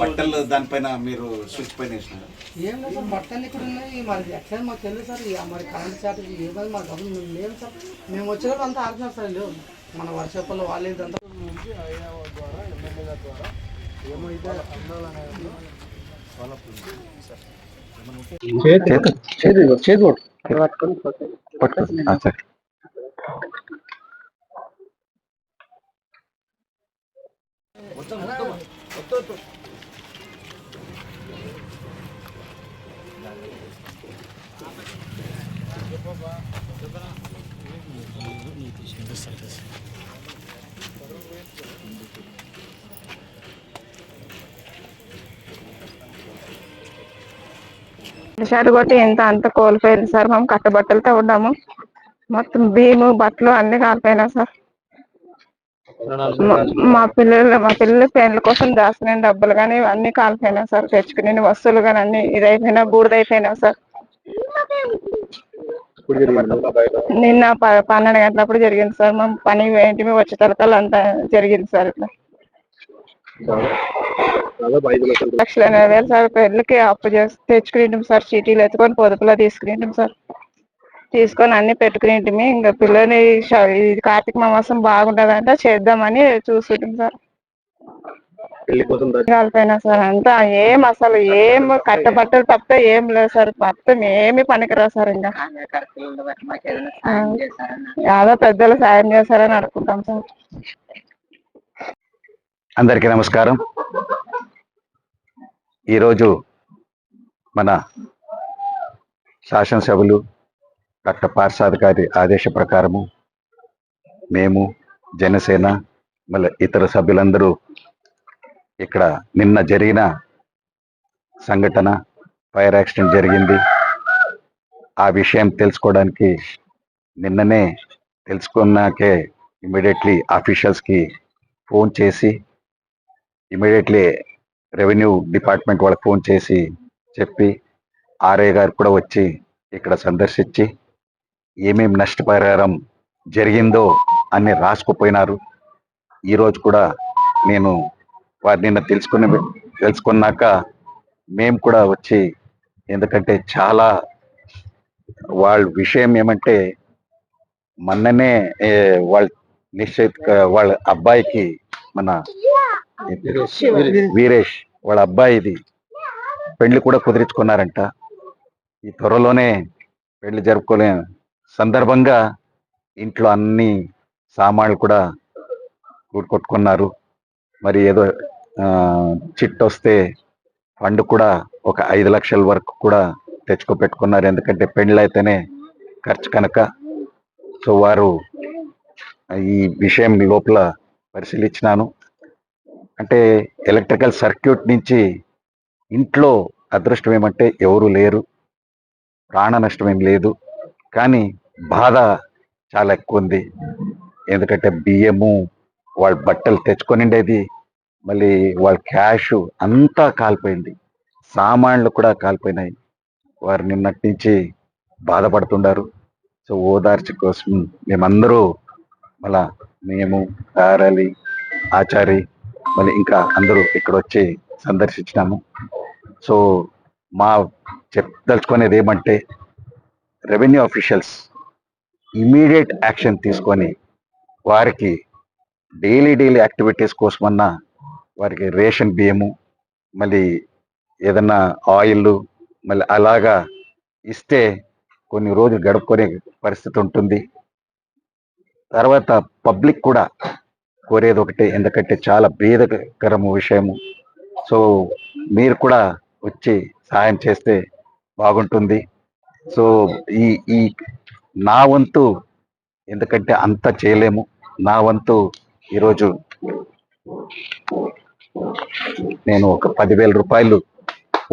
బట్టలు దానిపైన మీరు స్విచ్ పైన వేసినారు? ఏం లేదు సార్ బట్టలు ఇక్కడ ఉన్నాయి. మరి ఎట్లా మాకు తెలియదు సార్. ఇక మరి కరెంట్ షార్టేజ్ ఏమైంది మాకు గమనం మేము లేవు సార్. మేము వచ్చేటప్పుడు అంతా ఆర్డినారు సార్ లేవు మన వర్షాపల్లో వాళ్ళు ఇదంతా నుంచి ద్వారా ద్వారా ఏమైతే అందాలనేది షాట్ కొట్టి ఎంత అంత కోల్పోయింది సార్. మేము కట్టబట్టలతో ఉన్నాము. మొత్తం భీము బట్టలు అన్ని కాలిపోయినా సార్. మా- పిల్లలు మా పిల్లల పెళ్ళి కోసం దాచిన డబ్బులు కానీ అన్ని కాలిపోయినా సార్. తెచ్చుకునే వస్తువులు కానీ అన్ని ఇదైపోయినా బూడిదైపోయినా సార్. నిన్న పన్నెండు గంటలప్పుడు జరిగింది సార్. మా పని ఏంటి? వచ్చే తలకాలు అంతా జరిగింది సార్ ఇట్లా లక్షల ఎనభై వేలు సార్. పెళ్ళికి అప్పు చేసి తెచ్చుకుని సార్. చీటీలు ఎత్తుకొని పొదుపులో తీసుకుని సార్. తీసుకొని అన్ని పెట్టుకుని ఇంకా పిల్లని ఇది కార్తీక మాసం బాగుంటదంట. చేద్దామని చూసుకుంటాం సార్. కాలిపోయినా సార్ అంతా ఏం అసలు ఏం కట్టబట్టలు తప్ప ఏం లేదు సార్ మొత్తం ఏమి పనికిరా సార్ ఇంకా. యాదో పెద్దలు సాయం చేస్తారని అనుకుంటాం సార్. అందరికీ నమస్కారం. ఈరోజు మన శాసనసభలు డాక్టర్ పార్సాద్ గారి ఆదేశ ప్రకారము మేము జనసేన మళ్ళీ ఇతర సభ్యులందరూ ఇక్కడ నిన్న జరిగిన సంఘటన ఫైర్ యాక్సిడెంట్ జరిగింది. ఆ విషయం తెలుసుకోవడానికి నిన్ననే తెలుసుకున్నాకే ఇమీడియట్లీ ఆఫీషియల్స్కి ఫోన్ చేసి ఇమీడియట్లీ రెవెన్యూ డిపార్ట్మెంట్ వాళ్ళకి ఫోన్ చేసి చెప్పి ఆర్ఏ గారు కూడా వచ్చి ఇక్కడ సందర్శించి ఏమేం నష్టపరిహారం జరిగిందో అన్ని రాసుకుపోయినారు. ఈరోజు కూడా నేను వారిని తెలుసుకుని తెలుసుకున్నాక మేము కూడా వచ్చి ఎందుకంటే చాలా వాళ్ళ విషయం ఏమంటే మొన్ననే వాళ్ళ నిశ్చిత వాళ్ళ అబ్బాయికి మన వీరేష్ వాళ్ళ అబ్బాయిది పెళ్ళి కూడా కుదిరించుకున్నారంట. ఈ త్వరలోనే పెళ్ళి జరుపుకోలే సందర్భంగా ఇంట్లో అన్ని సామాన్లు కూడా కూడుకొట్టుకున్నారు. మరి ఏదో చిట్ వస్తే ఫండ్ కూడా ఒక ఐదు లక్షల వరకు కూడా తెచ్చుకో పెట్టుకున్నారు ఎందుకంటే పెళ్ళి అయితేనే ఖర్చు కనుక. సో వారు ఈ విషయం లోపల పరిశీలించినాను. అంటే ఎలక్ట్రికల్ సర్క్యూట్ నుంచి ఇంట్లో అదృష్టం ఏమంటే ఎవరు లేరు. ప్రాణ నష్టం ఏం లేదు. కానీ బాధ చాలా ఎక్కువ ఉంది. ఎందుకంటే బియ్యము వాళ్ళ బట్టలు తెచ్చుకొని ఉండేది మళ్ళీ వాళ్ళ క్యాష్ అంతా కాలిపోయింది. సామాన్లు కూడా కాలిపోయినాయి. వారు నిన్నటి నుంచి బాధపడుతుండారు. సో ఓదార్చి కోసం మేమందరూ మళ్ళా మేము తారలి ఆచారి మళ్ళీ ఇంకా అందరూ ఇక్కడ వచ్చి సందర్శించినాము. సో మా చెప్పదలుచుకునేది ఏమంటే రెవెన్యూ ఆఫీషియల్స్ ఇమీడియట్ యాక్షన్ తీసుకొని వారికి డైలీ డైలీ యాక్టివిటీస్ కోసమన్నా వారికి రేషన్ బియ్యము మళ్ళీ ఏదన్నా ఆయిల్ మళ్ళీ అలాగా ఇస్తే కొన్ని రోజులు గడుపుకునే పరిస్థితి ఉంటుంది. తర్వాత పబ్లిక్ కూడా కోరేది ఒకటే ఎందుకంటే చాలా భేదకరము విషయము. సో మీరు కూడా వచ్చి సహాయం చేస్తే బాగుంటుంది. సో ఈ ఈ నా వంతు ఎందుకంటే అంత చేయలేము. నా వంతు ఈరోజు నేను ఒక పదివేల రూపాయలు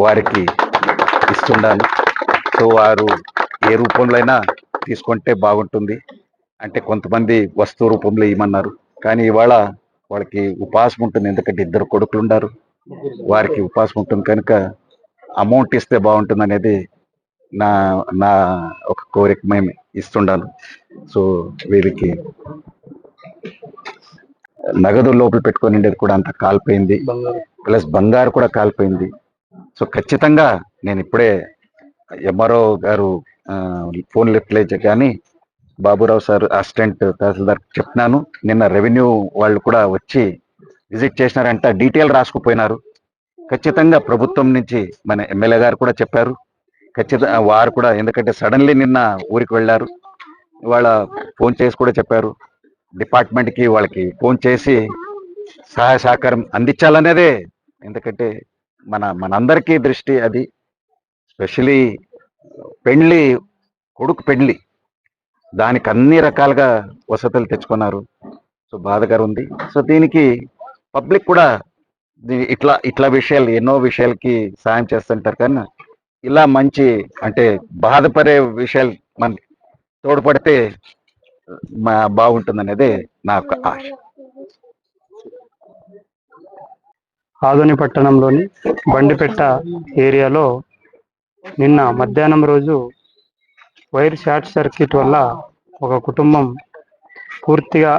వారికి ఇస్తుండాను. సో వారు ఏ రూపంలో అయినా తీసుకుంటే బాగుంటుంది. అంటే కొంతమంది వస్తువు రూపంలో ఇవ్వమన్నారు. కానీ ఇవాళ వాళ్ళకి ఉపాసం ఉంటుంది. ఎందుకంటే ఇద్దరు కొడుకులు ఉన్నారు. వారికి ఉపాసం ఉంటుంది కనుక అమౌంట్ ఇస్తే బాగుంటుంది అనేది నా నా ఒక కోరిక మేము ఇస్తుండాను. సో వీరికి నగదు లోపల పెట్టుకొని ఉండేది కూడా అంత కాలిపోయింది. ప్లస్ బంగారు కూడా కాలిపోయింది. సో ఖచ్చితంగా నేను ఇప్పుడే ఎంఆర్ఓ గారు ఫోన్ లిఫ్ట్ లేదు కానీ బాబురావు సార్ అసిస్టెంట్ తహసీల్దార్ చెప్తున్నాను నిన్న రెవెన్యూ వాళ్ళు కూడా వచ్చి విజిట్ చేసినారంట. డీటెయిల్ రాసుకుపోయినారు. ఖచ్చితంగా ప్రభుత్వం నుంచి మన ఎమ్మెల్యే గారు కూడా చెప్పారు. ఖచ్చితంగా వారు కూడా ఎందుకంటే సడన్లీ నిన్న ఊరికి వెళ్ళారు. వాళ్ళ ఫోన్ చేసి కూడా చెప్పారు. డిపార్ట్మెంట్కి వాళ్ళకి ఫోన్ చేసి సహాయ సహకారం అందించాలనేదే. ఎందుకంటే మన మనందరికీ దృష్టి అది. స్పెషలీ పెళ్ళి కొడుకు పెళ్ళి. దానికి అన్ని రకాలుగా వసతులు తెచ్చుకున్నారు. సో బాధగా ఉంది సో దీనికి పబ్లిక్ కూడా దీ- ఇట్లా ఇట్లా విషయాలు ఎన్నో విషయాలకి సాయం చేస్తుంటారు. కానీ ఇలా మంచి అంటే బాధపడే విషయాలు మన తోడ్పడితే బాగుంటుందనేదే నా యొక్క ఆశ. ఆదోని పట్టణంలోని బండిపెట్ట ఏరియాలో నిన్న మధ్యాహ్నం రోజు వైర్ షార్ట్ సర్క్యూట్ వల్ల ఒక కుటుంబం పూర్తిగా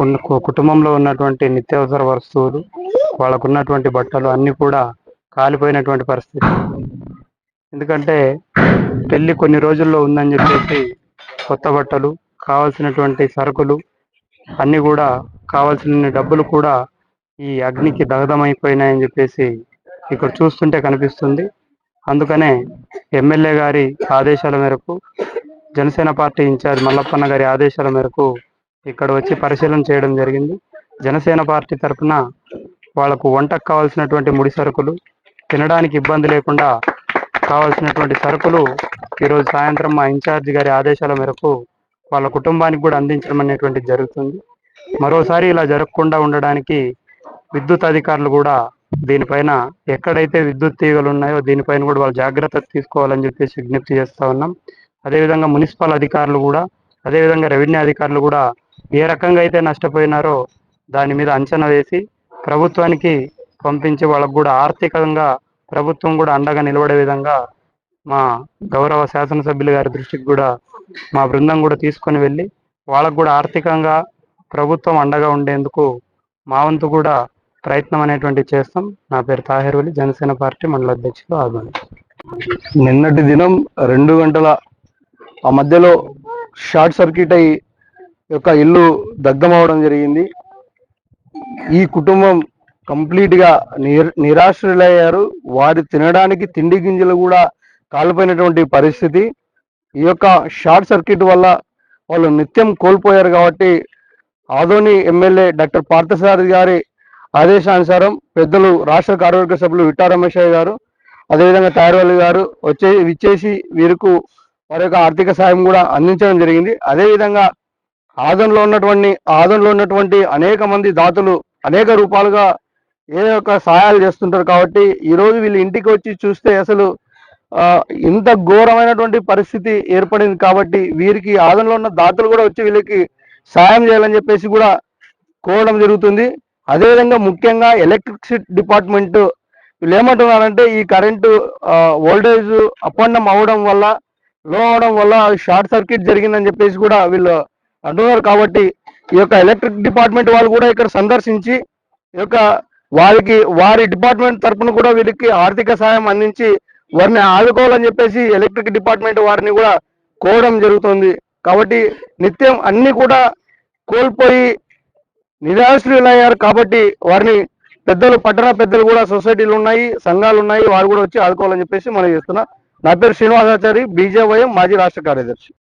ఉన్న కుటుంబంలో ఉన్నటువంటి నిత్యావసర వస్తువులు వాళ్ళకు ఉన్నటువంటి బట్టలు అన్నీ కూడా కాలిపోయినటువంటి పరిస్థితి. ఎందుకంటే పెళ్ళి కొన్ని రోజుల్లో ఉందని చెప్పేసి కొత్త బట్టలు కావాల్సినటువంటి సరుకులు అన్నీ కూడా కావాల్సిన డబ్బులు కూడా ఈ అగ్నికి దగ్ధమైపోయినాయని చెప్పేసి ఇక్కడ చూస్తుంటే కనిపిస్తుంది. అందుకనే ఎమ్మెల్యే గారి ఆదేశాల మేరకు జనసేన పార్టీ ఇన్ఛార్జ్ మల్లప్పన్న గారి ఆదేశాల మేరకు ఇక్కడ వచ్చి పరిశీలన చేయడం జరిగింది. జనసేన పార్టీ తరఫున వాళ్ళకు వంటకు కావాల్సినటువంటి ముడి సరుకులు తినడానికి ఇబ్బంది లేకుండా కావాల్సినటువంటి సరుకులు ఈరోజు సాయంత్రం మా ఇన్ఛార్జ్ గారి ఆదేశాల మేరకు వాళ్ళ కుటుంబానికి కూడా అందించడం అనేటువంటి జరుగుతుంది. మరోసారి ఇలా జరగకుండా ఉండడానికి విద్యుత్ అధికారులు కూడా దీనిపైన ఎక్కడైతే విద్యుత్ తీగలు ఉన్నాయో దీనిపైన కూడా వాళ్ళు జాగ్రత్త తీసుకోవాలని చెప్పేసి విజ్ఞప్తి చేస్తూ ఉన్నాం. అదేవిధంగా మున్సిపల్ అధికారులు కూడా అదేవిధంగా రెవెన్యూ అధికారులు కూడా ఏ రకంగా అయితే నష్టపోయినారో దాని మీద అంచనా వేసి ప్రభుత్వానికి పంపించి వాళ్ళకు కూడా ఆర్థికంగా ప్రభుత్వం కూడా అండగా నిలబడే విధంగా మా గౌరవ శాసనసభ్యులు గారి దృష్టికి కూడా మా బృందం కూడా తీసుకొని వెళ్ళి వాళ్ళకు కూడా ఆర్థికంగా ప్రభుత్వం అండగా ఉండేందుకు మా వంతు కూడా ప్రయత్నం అనేటువంటి చేస్తాం. నా పేరు తాహిర్వలి జనసేన పార్టీ మండల అధ్యక్షులు ఆదోని నిన్నటి దినం రెండు గంటల ఆ మధ్యలో షార్ట్ సర్క్యూట్ అయి యొక్క ఇల్లు దగ్ధమవడం జరిగింది. ఈ కుటుంబం కంప్లీట్గా నిర్ నిరాశ్రులయ్యారు వారి తినడానికి తిండి గింజలు కూడా కాలిపోయినటువంటి పరిస్థితి. ఈ యొక్క షార్ట్ సర్క్యూట్ వల్ల వాళ్ళు నిత్యం కోల్పోయారు కాబట్టి ఆదోని ఎమ్మెల్యే డాక్టర్ పార్థసారథి గారి ఆదేశానుసారం పెద్దలు రాష్ట్ర కార్యవర్గ సభ్యులు విట్టా రమేశయ్య గారు అదేవిధంగా తయారవల్లి గారు వచ్చే ఇచ్చేసి వీరికి వారి యొక్క ఆర్థిక సాయం కూడా అందించడం జరిగింది. అదేవిధంగా ఆదంలో ఉన్నటువంటి ఆదంలో ఉన్నటువంటి అనేక మంది దాతలు అనేక రూపాలుగా ఏ యొక్క సహాయాలు చేస్తుంటారు కాబట్టి ఈ రోజు వీళ్ళు ఇంటికి వచ్చి చూస్తే అసలు ఇంత ఘోరమైనటువంటి పరిస్థితి ఏర్పడింది కాబట్టి వీరికి ఆదంలో ఉన్న దాతలు కూడా వచ్చి వీళ్ళకి సాయం చేయాలని చెప్పేసి కూడా కోరడం జరుగుతుంది. అదేవిధంగా ముఖ్యంగా ఎలక్ట్రిసిటీ డిపార్ట్మెంట్ వీళ్ళు ఏమంటున్నారంటే ఈ కరెంటు వోల్టేజ్ అప్పండం అవ్వడం వల్ల లో అవడం వల్ల షార్ట్ సర్క్యూట్ జరిగిందని చెప్పేసి కూడా వీళ్ళు అంటున్నారు కాబట్టి ఈ యొక్క ఎలక్ట్రిక్ డిపార్ట్మెంట్ వాళ్ళు కూడా ఇక్కడ సందర్శించి ఈ యొక్క వారికి వారి డిపార్ట్మెంట్ తరపున కూడా వీరికి ఆర్థిక సాయం అందించి వారిని ఆదుకోవాలని చెప్పేసి ఎలక్ట్రిక్ డిపార్ట్మెంట్ వారిని కూడా కోవడం జరుగుతుంది. కాబట్టి నిత్యం అన్ని కూడా కోల్పోయి నిరాశ్రయులయ్యారు కాబట్టి వారిని పెద్దలు పట్టణ పెద్దలు కూడా సొసైటీలు ఉన్నాయి సంఘాలు ఉన్నాయి వారు కూడా వచ్చి ఆదుకోవాలని చెప్పేసి మనం చేస్తున్నా. నా పేరు శ్రీనివాసాచారి బీజేవైఎం మాజీ రాష్ట్ర కార్యదర్శి.